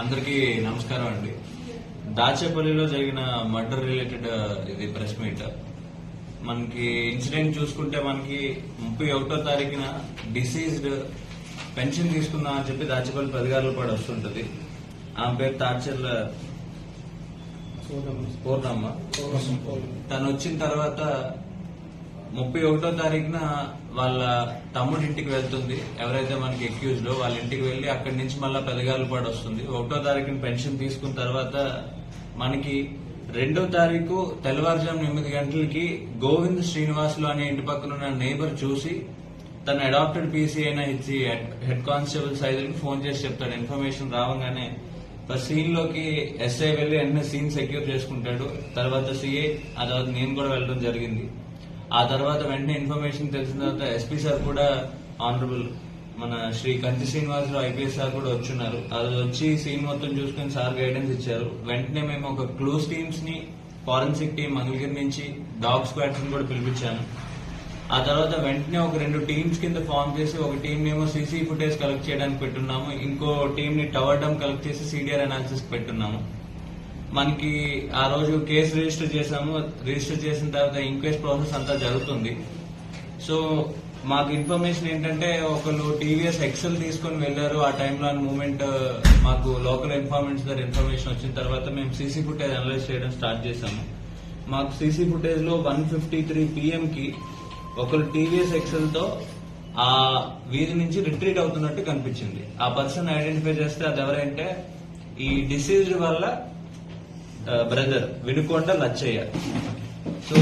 అందరికీ నమస్కారం అండి. దాచేపల్లిలో జరిగిన మర్డర్ రిలేటెడ్ ఇది ప్రెస్ మీట్. మనకి ఇన్సిడెంట్ చూసుకుంటే మనకి ముప్పై ఒకటో తారీఖున డిసీజ్డ్ పెన్షన్ తీసుకుందాం అని చెప్పి దాచేపల్లి పదిగారులు పడి వస్తుంటది. ఆమె పేరు తాచర్ల పూర్ణమ్మ తను వచ్చిన తర్వాత ముప్పై ఒకటో తారీఖున వాళ్ళ తమ్ముడి ఇంటికి వెళ్తుంది. ఎవరైతే మనకి ఎక్యూజ్ వాళ్ళ ఇంటికి వెళ్ళి అక్కడి నుంచి మళ్ళీ పెదగాలు పాడు వస్తుంది ఒకటో తారీఖున పెన్షన్ తీసుకున్న తర్వాత మనకి రెండో తారీఖు తెల్లవారుజాము ఎనిమిది గంటలకి గోవింద్ శ్రీనివాసులు అనే ఇంటి పక్కన ఉన్న నేబర్ చూసి తన అడాప్టెడ్ పీసీ అయిన ఇచ్చి హెడ్ కానిస్టేబుల్ సైజులకి ఫోన్ చేసి చెప్తాడు. ఇన్ఫర్మేషన్ రావగానే ఫస్ట్ సీన్లోకి ఎస్ఐ వెళ్ళి వెంటనే సీన్ సెక్యూర్ చేసుకుంటాడు. తర్వాత సిఐ ఆ తర్వాత నేను కూడా వెళ్ళడం జరిగింది. ఆ తర్వాత వెంటనే ఇన్ఫర్మేషన్ తెలిసిన తర్వాత ఎస్పీ సార్ కూడా ఆనరబుల్. మన శ్రీ కంచి శ్రీనివాసరావు ఐపీఎస్ సార్ కూడా వచ్చున్నారు. అది వచ్చి సీన్ మొత్తం చూసుకుని సార్ గైడెన్స్ ఇచ్చారు. వెంటనే మేము ఒక క్లూస్ టీమ్స్ని ఫారెన్సిక్ టీం మంగళగిరి నుంచి డాగ్ స్క్వాడ్స్ కూడా పిలిపించాను ఆ తర్వాత వెంటనే ఒక రెండు టీమ్స్ కింద ఫామ్ చేసి ఒక టీం ఏమో సీసీ ఫుటేజ్ కలెక్ట్ చేయడానికి పెట్టున్నాము. ఇంకో టీం ని టవర్ డమ్ కలెక్ట్ చేసి సిడిఆర్ అనాలిసిస్ పెట్టున్నాము. మనకి ఆ రోజు కేసు రిజిస్టర్ చేసాము రిజిస్టర్ చేసిన తర్వాత ఇంక్వెస్ట్ ప్రాసెస్ అంతా జరుగుతుంది. సో మాకు ఇన్ఫర్మేషన్ ఏంటంటే ఒకళ్ళు టీవీఎస్ ఎక్సెల్ తీసుకొని వెళ్ళారు. ఆ టైంలో మూమెంట్ మాకు లోకల్ ఇన్ఫార్మెంట్స్ దగ్గర ఇన్ఫర్మేషన్ వచ్చిన తర్వాత మేము సీసీ ఫుటేజ్ అనలైజ్ చేయడం స్టార్ట్ చేసాము మాకు సీసీ ఫుటేజ్లో వన్ ఫిఫ్టీ త్రీ పిఎం కి ఒకరు టీవీఎస్ ఎక్సెల్తో ఆ వీధి నుంచి రిట్రీట్ అవుతున్నట్టు కనిపించింది. ఆ పర్సన్ ఐడెంటిఫై చేస్తే అది ఎవరంటే ఈ డిసీజ్ వల్ల బ్రదర్ వినుకొండ లచ్చయ్య. సో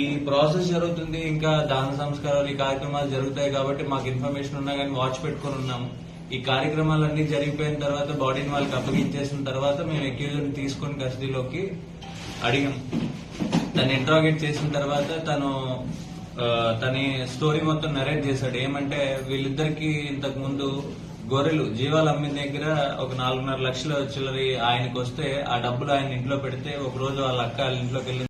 ఈ ప్రాసెస్ జరుగుతుంది ఇంకా దాన సంస్కారాలు ఈ కార్యక్రమాలు జరుగుతాయి కాబట్టి మాకు ఇన్ఫర్మేషన్ ఉన్నా కానీ వాచ్ పెట్టుకుని ఉన్నాము. ఈ కార్యక్రమాలన్నీ జరిగిపోయిన తర్వాత బాడీని వాళ్ళకి అప్పగించేసిన తర్వాత మేము అక్యూజర్ తీసుకొని కస్టడీలోకి అడిగాం. తను ఇంట్రాగేట్ చేసిన తర్వాత తను తన స్టోరీ మొత్తం నరేట్ చేశాడు. ఏమంటే వీళ్ళిద్దరికి ఇంతకు ముందు గొర్రెలు జీవాలు అమ్మిన దగ్గర ఒక నాలుగున్నర లక్షల చిల్లరి ఆయనకు వస్తే ఆ డబ్బులు ఆయన ఇంట్లో పెడితే ఒక రోజు వాళ్ళ అక్క వాళ్ళ ఇంట్లోకి వెళ్ళి